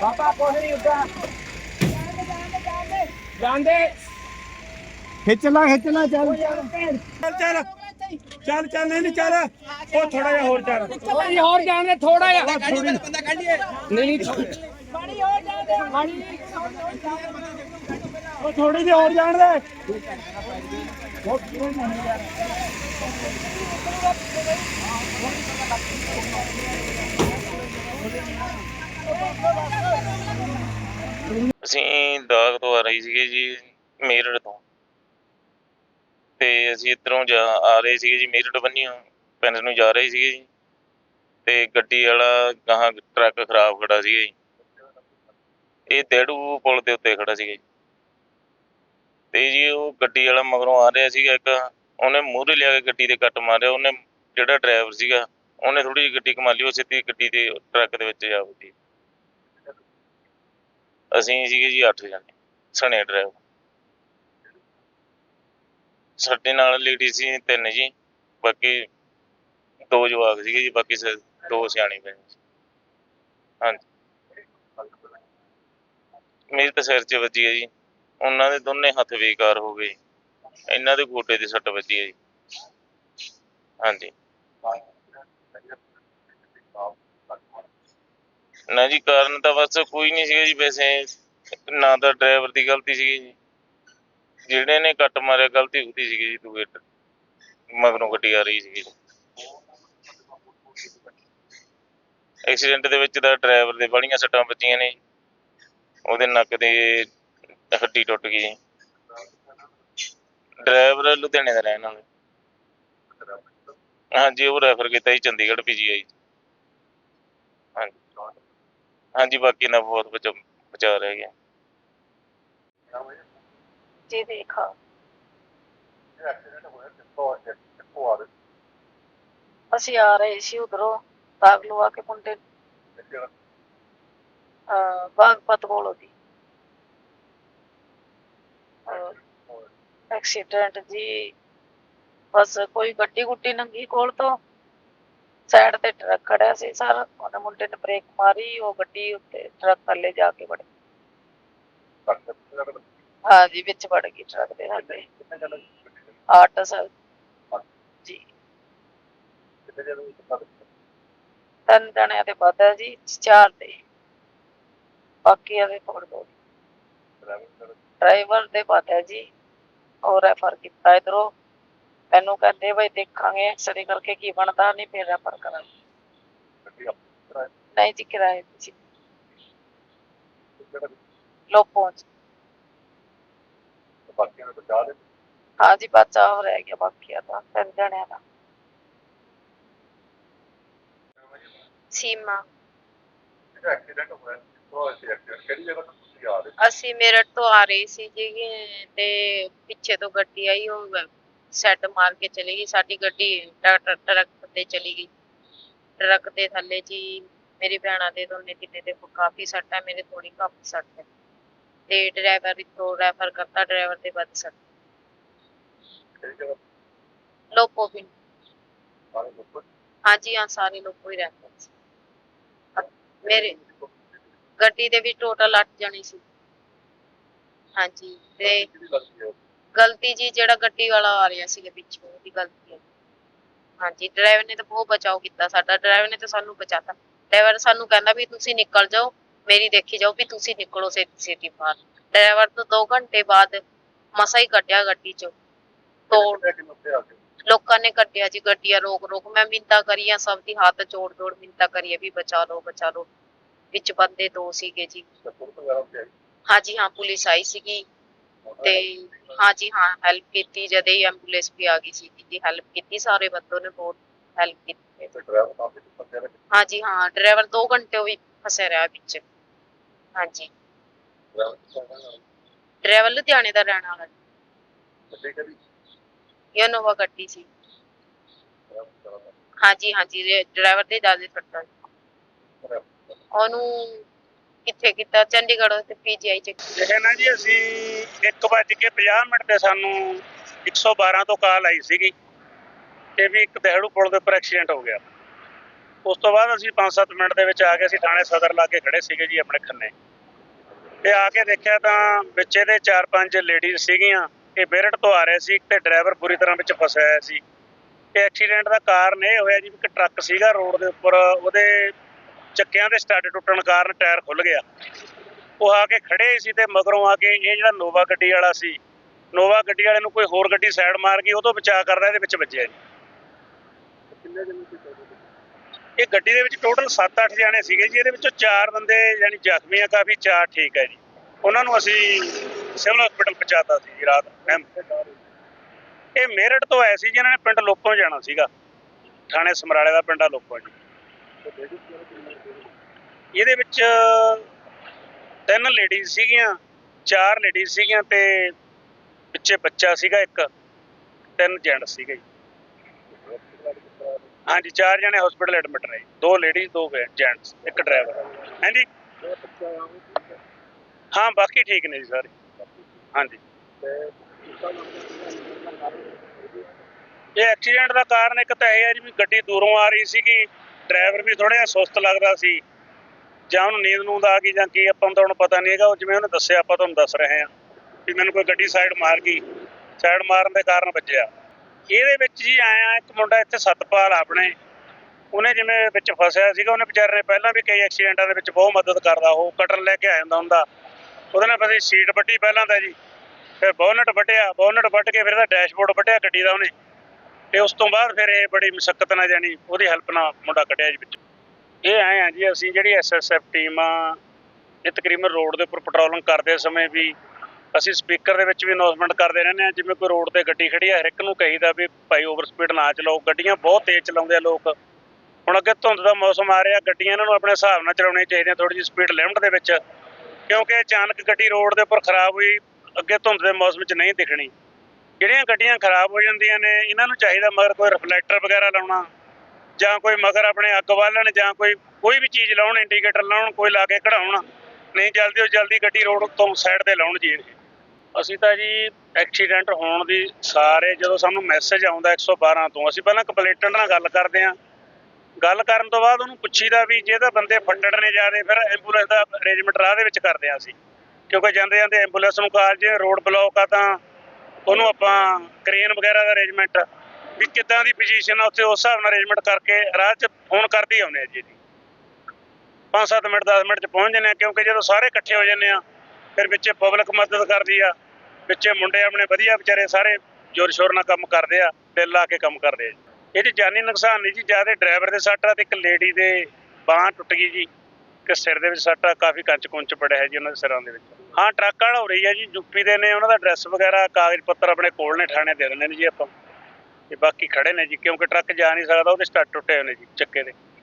ਬਾਬਾ ਕੁਛ ਨਹੀਂ ਹੁੰਦਾ ਜਾਂਦੇ ਖਿੱਚ ਲਾ ਖਿੱਚ ਲਾ ਚੱਲ। ਚੱਲ ਚੱਲ। ਚੱਲ ਚੱਲ ਨਹੀਂ ਚੱਲ। ਉਹ ਥੋੜਾ ਜਿਹਾ ਹੋਰ ਚੱਲ। ਹੋਰ ਜਾਣੇ ਥੋੜਾ ਜਿਹਾ। ਬੰਦਾ ਕੱਢ ਲਈਏ ਨਹੀਂ ਉਹ ਥੋੜੀ ਜਿਹੀ ਹੋਰ ਜਾਣ ਦੇ। ਅਸੀਂ ਦਾਗ ਤੋਂ ਆ ਰਹੀ ਸੀਗੇ ਜੀ ਮੇਰਠ ਤੋਂ। ਤੇ ਅਸੀਂ ਇੱਧਰੋਂ ਜਾ ਆ ਰਹੇ ਸੀਗੇ ਜੀ ਮੇਰਠ ਬੰਨਿਓ। ਪਿੰਡ ਨੂੰ ਜਾ ਰਹੇ ਸੀਗੇ ਜੀ। ਤੇ ਗੱਡੀ ਵਾਲਾ ਗਾਹਾਂ ਟਰੱਕ ਖਰਾਬ ਖੜਾ ਸੀਗਾ ਜੀ। ਇਹ ਦੇੜੂ ਪੁਲ ਦੇ ਉੱਤੇ ਖੜਾ ਸੀਗਾ ਜੀ। ਤੇ ਜੀ ਉਹ ਗੱਡੀ ਵਾਲਾ ਮਗਰੋਂ ਆ ਰਿਹਾ ਸੀਗਾ ਇੱਕ, ਉਹਨੇ ਮੂਹਰੇ ਲਿਆ ਕੇ ਗੱਡੀ ਦੇ ਕੱਟ ਮਾਰਿਆ, ਉਹਨੇ ਜਿਹੜਾ ਡਰਾਈਵਰ ਸੀਗਾ, ਉਹਨੇ ਥੋੜੀ ਜਿਹੀ ਗੱਡੀ ਕਮਾ ਲਈ, ਉਹ ਸਿੱਧੀ ਗੱਡੀ ਦੇ ਟਰੱਕ ਦੇ ਵਿੱਚ ਜਾ ਵੱਜੀ ਅਸੀਂ ਸੀਗੇ ਜੀ 8 ਜਣੇ, ਸਣੇ ਡਰਾਈਵਰ ਸਾਡੇ ਨਾਲ ਲੇਡੀ ਸੀ ਤਿੰਨ ਜੀ, ਬਾਕੀ ਦੋ ਜਵਾਕ ਸੀਗੇ ਜੀ, ਬਾਕੀ ਦੋ ਸਿਆਣੇ ਪਏ ਹਾਂਜੀ। ਮੇਰੀ ਤਾਂ ਸਿਰ 'ਚ ਵੱਜੀ ਹੈ ਜੀ। ਉਹਨਾਂ ਦੇ ਦੋਨੇ ਹੱਥ ਬੇਕਾਰ ਹੋ ਗਏ। ਇਹਨਾਂ ਦੇ ਗੋਡੇ ਦੀ ਸੱਟ ਵੱਜੀ ਹੈ ਜੀ। ਹਾਂਜੀ। ਨਾ ਜੀ, ਕਾਰਨ ਤਾਂ ਬਸ ਕੋਈ ਨਹੀਂ ਸੀਗਾ ਜੀ। ਵੈਸੇ ਨਾ ਤਾਂ ਡਰਾਈਵਰ ਦੀ ਗਲਤੀ ਸੀਗੀ ਜੀ। ਜਿਹੜੇ ਨੇ ਕੱਟ ਮਾਰਿਆ, ਗਲਤੀ ਉਹਦੀ ਸੀਗੀ ਜੀ ਦੂਏ ਮਗਰੋਂ ਗੱਡੀ ਆ ਰਹੀ ਸੀਗੀ। ਐਕਸੀਡੈਂਟ ਦੇ ਵਿੱਚ ਤਾਂ ਡਰਾਈਵਰ ਦੇ ਬੜੀਆਂ ਸੱਟਾਂ ਵੱਜੀਆਂ ਨੇ ਉਹਦੇ ਨੱਕ ਦੇ ਹੱਡੀ ਟੁੱਟ ਗਈ ਡਰਾਈਵਰ ਲੁਧਿਆਣੇ ਦਾ ਰਹਿਣ ਵਾਲਾ। ਹਾਂਜੀ, ਉਹ ਰੈਫਰ ਕੀਤਾ ਜੀ ਚੰਡੀਗੜ੍ਹ ਪੀਜੀਆਈ ਹਾਂਜੀ। ਹਾਂਜੀ, ਬਾਕੀ ਨਾ ਬਹੁਤ ਬਚਾ ਬਚਾ ਰਹਿ ਗਿਆ। ਜੀ ਦੇਖਾ। ਅਸੀਂ ਆ ਰਹੇ ਸੀ ਉਧਰੋਂ ਦਾਖਲੂ ਆ ਕੇ ਮੁੰਡੇ ਅਹ ਬਾਗਪਤ ਕੋਲੋਂ ਦੀ। ਐਕਸੀਡੈਂਟ ਬਸ ਕੋਈ ਗੱਡੀ ਗੁੱਡੀ ਨੰਗੀ ਕੋਲ ਤੋਂ ਸਾਈਡ ਤੇ ਟਰੱਕ ਖੜਿਆ ਸੀ ਸਰ, ਉਹਨੇ ਮੁੰਡੇ ਨੇ ਬ੍ਰੇਕ ਮਾਰੀ, ਉਹ ਗੱਡੀ ਉੱਤੇ ਟਰੱਕ ਥੱਲੇ ਜਾ ਕੇ ਵੜ ਹਾਂ ਜੀ ਵਿੱਚ ਵੜ ਗਈ ਟਰੱਕ ਦੇ ਥੱਲੇ। ਆਟ ਸਰ ਜੀ। ਤਿੰਨ ਜਣਿਆਂ ਦੇ ਵੱਧ ਹੈ ਜੀ, ਚਾਰ ਤੇ। ਬਾਕੀ ਦੇ ਥੋੜੇ ਦੋ ਡਰਾਈਵਰ ਦੇ ਵੱਧ ਜੀ। ਉਹ ਰੈਫਰ ਕੀਤਾ ਇਧਰੋਂ। ਮੈਨੂੰ ਕਹਿੰਦੇ ਬਈ ਦੇਖਾਂਗੇ ਐਕਸਰੇ ਕਰਕੇ ਕੀ ਬਣਦਾ, ਨਹੀਂ ਫਿਰ ਰੈਫਰ ਕਰਾਂਗੇ। ਨਹੀਂ ਜੀ, ਕਿਰਾਏ ਜੀ। ਲੋ ਪਹੁੰਚ ਹਾਂ ਜੀ ਬੱਚਾ ਹੋ ਰਹਿ ਗਿਆ ਬਾਕੀਆਂ ਦਾ ਤਿੰਨ ਜਣਿਆਂ ਦਾ। ਸੀਮਾ। ਅਸੀਂ ਮੇਰਠ ਤੋਂ ਆ ਰਹੇ ਸੀ ਜੀ ਤੇ ਪਿੱਛੇ ਤੋਂ ਗੱਡੀ ਆਈ ਉਹ ਸੈੱਟ ਮਾਰ ਕੇ ਚਲੀ ਗਈ। ਸਾਡੀ ਗੱਡੀ ਟਰੱਕ ਤੇ ਚਲੀ ਗਈ। ਟਰੱਕ ਦੇ ਥੱਲੇ ਜੀ ਮੇਰੀ ਭੈਣਾਂ ਦੇ ਦੋਨੇ ਤਿੰਨੇ ਦੇ ਕਾਫੀ ਸੱਟ ਹੈ ਮੇਰੇ ਥੋੜੀ ਕਾਫੀ ਸੱਟ ਹੈ। ਤੇ ਡਰਾਈਵਰ ਇੱਥੋਂ ਰੈਫਰ ਕਰਤਾ ਡਰਾਈਵਰ ਦੇ ਵੱਧ ਸੱਟ। ਲੋਕੋ ਵੀ। ਹਾਂਜੀ ਹਾਂ ਸਾਰੇ ਲੋਕੋ ਹੀ ਰਹਿੰਦੇ ਸੀ ਮੇਰੇ ਗੱਡੀ ਦੇ ਵਿੱਚ ਟੋਟਲ 8 ਜਣੇ ਸੀ। ਹਾਂਜੀ ਤੇ ਗਲਤੀ ਜੀ ਜਿਹੜਾ ਗੱਡੀ ਵਾਲਾ ਆ ਰਿਹਾ ਸੀਗਾ ਪਿੱਛੋਂ ਉਹਦੀ ਗਲਤੀ ਹੈ ਹਾਂਜੀ ਡਰਾਈਵਰ ਨੇ ਤਾਂ ਬਹੁਤ ਬਚਾਓ ਕੀਤਾ ਸਾਡਾ ਡਰਾਈਵਰ ਨੇ ਤਾਂ ਸਾਨੂੰ ਬਚਾਤਾ। ਡਰਾਈਵਰ ਸਾਨੂੰ ਕਹਿੰਦਾ ਵੀ ਤੁਸੀਂ ਨਿਕਲ ਜਾਓ ਮੇਰੀ ਦੇਖੀ ਜਾਓ ਵੀ ਤੁਸੀਂ ਨਿਕਲੋ ਛੇਤੀ ਛੇਤੀ ਬਾਹਰ। ਡਰਾਈਵਰ ਤੋਂ 2 ਘੰਟੇ ਬਾਅਦ ਮਸਾ ਹੀ ਕੱਢਿਆ ਗੱਡੀ ਚੋਂ। ਤੋੜ ਲੋਕਾਂ ਨੇ ਕੱਢਿਆ ਜੀ ਗੱਡੀਆਂ ਰੋਕ ਰੋਕ ਮੈਂ ਮਿੰਤਾ ਕਰੀਆਂ ਸਭ ਦੀ ਹੱਥ ਜੋੜ ਜੋੜ ਮਿੰਤਾ ਕਰੀਏ ਵੀ ਬਚਾ ਲਓ ਬਚਾ ਲਓ। ਵਿੱਚ ਬੰਦੇ ਦੋ ਸੀਗੇ ਜੀ। ਹਾਂਜੀ ਹਾਂ ਪੁਲਿਸ ਆਈ ਸੀਗੀ ਤੇ ਹਾਂਜੀ ਹਾਂ ਹੈਲਪ ਕੀਤੀ ਜਦ ਹੀ ਐਂਬੂਲੈਂਸ ਵੀ ਆ ਗਈ ਸੀ ਜੀ ਹੈਲਪ ਕੀਤੀ ਸਾਰੇ ਬੰਦੋ ਨੇ ਬਹੁਤ ਹੈਲਪ ਕੀਤੀ। ਹਾਂਜੀ ਹਾਂ ਡਰਾਈਵਰ 2 ਘੰਟੇ ਉਹ ਵੀ ਫਸਿਆ ਰਿਹਾ ਵਿੱਚ। ਹਾਂਜੀ ਡਰਾਈਵਰ ਲੁਧਿਆਣੇ ਦਾ ਰਹਿਣ ਵਾਲਾ ਇਨੋਵਾ ਗੱਡੀ ਸੀ। ਹਾਂਜੀ ਹਾਂਜੀ ਡਰਾਈਵਰ ਦੇ ਸੱਟਾਂ। ਸੀ। ਉਹਨੂੰ ਕਿੱਥੇ ਕੀਤਾ? ਚੰਡੀਗੜ੍ਹ ਤੇ ਪੀਜੀਆਈ ਚ ਇਹ ਜੀ, ਅਸੀਂ 1:50 ਮਿੰਟ ਤੇ ਸਾਨੂੰ 112 ਤੋਂ ਕਾਲ ਆਈ ਸੀਗੀ ਕਿ ਵੀ ਇੱਕ ਦਹਿੜੂ ਪੁਲ ਦੇ ਉੱਪਰ ਐਕਸੀਡੈਂਟ ਹੋ ਗਿਆ। ਉਸ ਤੋਂ ਬਾਅਦ ਅਸੀਂ 5-7 ਮਿੰਟ ਦੇ ਵਿੱਚ ਆ ਕੇ ਅਸੀਂ ਥਾਣੇ ਸਦਰ ਲਾਗੇ ਖੜੇ ਸੀਗੇ ਜੀ ਆਪਣੇ ਖੰਨੇ। ਤੇ ਆ ਕੇ ਦੇਖਿਆ ਤਾਂ ਵਿੱਚ ਇਹਦੇ 4-5 ਲੇਡੀਜ਼ ਸੀਗੀਆਂ, ਇਹ ਬੇਰਟ ਤੋਂ ਆ ਰਹੇ ਸੀ ਤੇ ਡਰਾਈਵਰ ਬੁਰੀ ਤਰ੍ਹਾਂ ਵਿੱਚ ਫਸਿਆ ਹੋਇਆ ਸੀ। ਤੇ ਐਕਸੀਡੈਂਟ ਦਾ ਕਾਰਨ ਇਹ ਹੋਇਆ ਜੀ ਵੀ ਇੱਕ ਟਰੱਕ ਸੀਗਾ ਰੋਡ ਦੇ ਉੱਪਰ, ਉਹਦੇ ਚੱਕਿਆਂ ਦੇ ਸਟੱਡ ਟੁੱਟਣ ਕਾਰਨ ਟਾਇਰ ਖੁੱਲ ਗਿਆ। ਉਹ ਆ ਕੇ ਖੜੇ ਸੀ ਤੇ ਮਗਰੋਂ ਆ ਕੇ ਇਹ ਜਿਹੜਾ ਨੋਵਾ ਗੱਡੀ ਵਾਲਾ ਸੀ ਨੋਵਾ ਗੱਡੀ ਵਾਲੇ ਨੂੰ ਕੋਈ ਹੋਰ ਗੱਡੀ ਸਾਈਡ ਮਾਰ ਗਈ ਉਹ ਤੋਂ ਬਚਾਅ ਕਰਦਾ ਇਹਦੇ ਵਿੱਚ ਵੱਜਿਆ ਜੀ। ਇਹ ਗੱਡੀ ਦੇ ਵਿੱਚ ਟੋਟਲ 7-8 ਜਾਣੇ ਸੀਗੇ ਜੀ ਇਹਦੇ ਵਿੱਚੋਂ 4 ਬੰਦੇ ਯਾਨੀ ਜ਼ਖਮੀ ਆ ਕਾਫੀ 4 ਠੀਕ ਹੈ ਜੀ। ਉਹਨਾਂ ਨੂੰ ਅਸੀਂ ਸਿਵਲ ਹਸਪੀਟਲ ਪਹੁੰਚਾਤਾ ਸੀ ਜੀ ਰਾਤ ਐਮ ਇਹ ਮੇਰਠ ਤੋਂ ਆਏ ਸੀ ਜਿਹਨਾਂ ਨੇ ਪਿੰਡ ਲੋਪੋਂ ਜਾਣਾ ਸੀਗਾ। ਥਾਣੇ ਸਮਰਾਲੇ ਦਾ ਪਿੰਡ ਆ ਲੋਪੋਂ ਜੀ। ਇਹਦੇ ਵਿੱਚ ਤਿੰਨ ਲੇਡੀਜ਼ ਸੀਗੀਆਂ, ਚਾਰ ਲੇਡੀਜ਼ ਸੀਗੀਆਂ ਤੇ ਪਿੱਛੇ ਬੱਚਾ ਸੀਗਾ ਇੱਕ, ਤਿੰਨ ਜੈਂਟ ਸੀਗੇ ਹਾਂਜੀ, ਚਾਰ ਜਣੇ ਹਸਪੀਟਲ ਐਡਮਿਟ ਨੇ ਦੋ ਲੇਡੀਜ਼ ਦੋ ਜੈਂਟਸ ਇੱਕ ਡਰਾਈਵਰ ਹਾਂਜੀ? ਹਾਂ, ਬਾਕੀ ਠੀਕ ਨੇ ਜੀ ਸਾਰੇ। ਹਾਂਜੀ। ਇਹ ਐਕਸੀਡੈਂਟ ਦਾ ਕਾਰਨ ਇੱਕ ਤਾਂ ਇਹ ਹੈ ਜੀ ਵੀ ਗੱਡੀ ਦੂਰੋਂ ਆ ਰਹੀ ਸੀਗੀ। ਡਰਾਈਵਰ ਵੀ ਥੋੜਾ ਜਿਹਾ ਸੁਸਤ ਲੱਗਦਾ ਸੀ ਜਾਂ ਉਹਨੂੰ ਨੀਂਦ ਨੂੰਦ ਆ ਗਈ ਜਾਂ ਕੀ, ਆਪਾਂ ਨੂੰ ਤਾਂ ਹੁਣ ਪਤਾ ਨਹੀਂ ਹੈਗਾ। ਉਹ ਜਿਵੇਂ ਉਹਨੇ ਦੱਸਿਆ, ਆਪਾਂ ਤੁਹਾਨੂੰ ਦੱਸ ਰਹੇ ਹਾਂ ਵੀ ਮੈਨੂੰ ਕੋਈ ਗੱਡੀ ਸਾਈਡ ਮਾਰ ਗਈ। ਸਾਈਡ ਮਾਰਨ ਦੇ ਕਾਰਨ ਵੱਜਿਆ। ਇਹਦੇ ਵਿੱਚ ਜੀ ਆਇਆ ਇੱਕ ਮੁੰਡਾ ਇੱਥੇ ਸਤਪਾਲ ਆਪਣੇ। ਉਹਨੇ ਜਿਵੇਂ ਵਿੱਚ ਫਸਿਆ ਸੀਗਾ, ਉਹਨੇ ਵਿਚਾਰੇ ਨੇ ਪਹਿਲਾਂ ਵੀ ਕਈ ਐਕਸੀਡੈਂਟਾਂ ਦੇ ਵਿੱਚ ਬਹੁਤ ਮਦਦ ਕਰਦਾ। ਉਹ ਕਟਰ ਲੈ ਕੇ ਆ ਜਾਂਦਾ ਹੁੰਦਾ। ਉਹਦੇ ਨਾਲ ਫਸੀ ਸੀਟ ਵੱਡੀ ਪਹਿਲਾਂ ਤਾਂ ਜੀ। ਫਿਰ ਬੋਨਟ ਵੱਢਿਆ ਬੋਨਟ ਵੱਢ ਕੇ ਫਿਰ ਇਹਦਾ ਡੈਸ਼ਬੋਰਡ ਵੱਢਿਆ ਗੱਡੀ ਦਾ ਉਹਨੇ। ਤੇ ਉਸ ਤੋਂ ਬਾਅਦ ਫਿਰ ਇਹ ਬੜੀ ਮੁਸ਼ਕਲ ਨਾਲ ਜਾਣੀ ਉਹਦੀ ਹੈਲਪ ਨਾਲ ਮੁੰਡਾ ਕੱਢਿਆ ਜੀ ਵਿੱਚ। ਇਹ ਆਏ ਆ ਜੀ, ਅਸੀਂ ਜਿਹੜੀ ਐਸਐਸਐਫ ਟੀਮ ਆ, ਇਹ ਤਕਰੀਬਨ ਰੋਡ ਦੇ ਉੱਪਰ ਪੈਟਰੋਲਿੰਗ ਕਰਦੇ ਸਮੇਂ ਵੀ ਅਸੀਂ ਸਪੀਕਰ ਦੇ ਵਿੱਚ ਵੀ ਅਨਾਉਂਸਮੈਂਟ ਕਰਦੇ ਰਹਿੰਦੇ ਆ ਜਿਵੇਂ ਕੋਈ ਰੋਡ ਤੇ ਗੱਡੀ ਖੜੀ ਆ, ਹਰ ਇੱਕ ਨੂੰ ਕਹੀਦਾ ਵੀ ਭਾਈ ਓਵਰ ਸਪੀਡ ਨਾ ਚਲਾਓ, ਗੱਡੀਆਂ ਬਹੁਤ ਤੇਜ਼ ਚਲਾਉਂਦੇ ਆ ਲੋਕ। ਹੁਣ ਅੱਗੇ ਧੁੰਦ ਦਾ ਮੌਸਮ ਆ ਰਿਹਾ, ਗੱਡੀਆਂ ਇਹਨਾਂ ਨੂੰ ਆਪਣੇ ਹਿਸਾਬ ਨਾਲ ਚਲਾਉਣੀਆਂ ਚਾਹੀਦੀਆਂ ਥੋੜੀ ਜਿਹੀ ਸਪੀਡ ਲਿਮਟ ਦੇ ਵਿੱਚ, ਕਿਉਂਕਿ ਅਚਾਨਕ ਗੱਡੀ ਰੋਡ ਦੇ ਉੱਪਰ ਖਰਾਬ ਹੋਈ, ਅੱਗੇ ਧੁੰਦ ਦੇ ਮੌਸਮ 'ਚ ਨਹੀਂ ਦਿਖਣੀ। ਜਿਹੜੀਆਂ ਗੱਡੀਆਂ ਖਰਾਬ ਹੋ ਜਾਂਦੀਆਂ ਨੇ, ਇਹਨਾਂ ਨੂੰ ਚਾਹੀਦਾ ਮਗਰ ਕੋਈ ਰਿਫਲੈਕਟਰ ਵਗੈਰਾ ਲਾਉਣਾ, ਜਾਂ ਕੋਈ ਮਗਰ ਆਪਣੇ ਅੱਗ ਬਾਲਣ, ਜਾਂ ਕੋਈ ਕੋਈ ਵੀ ਚੀਜ਼ ਲਾਉਣ ਇੰਡੀਕੇਟਰ ਲਾਉਣ, ਕੋਈ ਲਾ ਕੇ ਕਢਾਉਣ, ਨਹੀਂ ਜਲਦੀ ਤੋਂ ਜਲਦੀ ਗੱਡੀ ਰੋਡ ਤੋਂ ਸਾਈਡ ਤੇ ਲਾਉਣ ਜੀ ਅਸੀਂ ਤਾਂ ਜੀ ਐਕਸੀਡੈਂਟ ਹੋਣ ਦੀ ਸਾਰੇ, ਜਦੋਂ ਸਾਨੂੰ ਮੈਸੇਜ ਆਉਂਦਾ 112 ਤੋਂ, ਅਸੀਂ ਪਹਿਲਾਂ ਕੰਪਲੇਂਟੈਂਟ ਨਾਲ ਗੱਲ ਕਰਦੇ ਹਾਂ। ਗੱਲ ਕਰਨ ਤੋਂ ਬਾਅਦ ਉਹਨੂੰ ਪੁੱਛੀਦਾ ਵੀ ਜੇ ਤਾਂ ਬੰਦੇ ਫੱਟੜ ਨੇ ਜਿਆਦੇ ਫਿਰ ਐਂਬੂਲੈਂਸ ਦਾ ਅਰੇਂਜਮੈਂਟ ਰਾਹ ਦੇ ਵਿੱਚ ਕਰਦੇ ਹਾਂ ਅਸੀਂ। ਕਿਉਂਕਿ ਜਾਂਦੇ ਜਾਂਦੇ ਐਂਬੂਲੈਂਸ ਨੂੰ ਕਾਲ ਜੇ ਰੋਡ ਬਲੌਕ ਆ ਤਾਂ ਉਹਨੂੰ ਆਪਾਂ ਕ੍ਰੇਨ ਵਗੈਰਾ ਦਾ ਅਰੇਂਜਮੈਂਟ ਵੀ ਕਿੱਦਾਂ ਦੀ ਪੋਜੀਸ਼ਨ ਆ, ਉੱਥੇ ਉਸ ਹਿਸਾਬ ਨਾਲ ਅਰੇਂਜਮੈਂਟ ਕਰਕੇ ਰਾਹ 'ਚ ਫੋਨ ਕਰਦੇ ਆਉਂਦੇ ਆ ਜੀ 5-7 ਮਿੰਟ 10 ਮਿੰਟ 'ਚ ਪਹੁੰਚ ਜਾਂਦੇ ਆ ਕਿਉਂਕਿ ਜਦੋਂ ਸਾਰੇ ਇਕੱਠੇ ਹੋ ਜਾਂਦੇ ਆ ਫਿਰ ਵਿੱਚੇ ਪਬਲਿਕ ਮਦਦ ਕਰਦੀ ਆ, ਵਿੱਚੇ ਮੁੰਡੇ ਆਪਣੇ ਵਧੀਆ ਵਿਚਾਰੇ ਸਾਰੇ ਜ਼ੋਰ ਸ਼ੋਰ ਨਾਲ ਕੰਮ ਕਰਦੇ ਆ, ਦਿਲ ਲਾ ਕੇ ਕੰਮ ਕਰਦੇ ਆ ਜੀ। ਇਹ ਜਾਨੀ ਨੁਕਸਾਨ ਨਹੀਂ ਜੀ, ਜ਼ਿਆਦਾ ਡਰਾਈਵਰ ਦੇ ਸੱਟ ਆ ਤੇ ਇੱਕ ਲੇਡੀ ਦੇ ਬਾਹ ਟੁੱਟ ਗਈ ਜੀ ਕਿ ਸਿਰ ਦੇ ਵਿੱਚ ਸੱਟ ਆ, ਕਾਫੀ ਕੰਚ ਕੁੰਚ ਪੜਿਆ ਹੈ ਜੀ ਉਹਨਾਂ ਦੇ ਸਿਰਾਂ ਦੇ ਵਿੱਚ ਹਾਂ, ਟਰੱਕ ਵਾਲਾ ਹੋ ਰਹੀ ਹੈ ਜੀ, ਯੂਪੀ ਦੇ ਨੇ, ਉਹਨਾਂ ਦਾ ਐਡਰੈਸ ਵਗੈਰਾ, ਕਾਗਜ਼ ਪੱਤਰ ਆਪਣੇ ਕੋਲ ਨੇ, ਥਾਣੇ ਦੇ ਦਿੰਦੇ ਨੇ ਜੀ ਆਪਾਂ। ਤੇ ਬਾਕੀ ਖੜੇ ਨੇ ਜੀ, ਕਿਉਂਕਿ ਟਰੱਕ ਜਾ ਨਹੀਂ ਸਕਦਾ, ਉਹਦੇ ਸਟੱਡ ਟੁੱਟੇ ਹੋਏ ਨੇ ਜੀ, ਚੱਕੇ ਦੇ।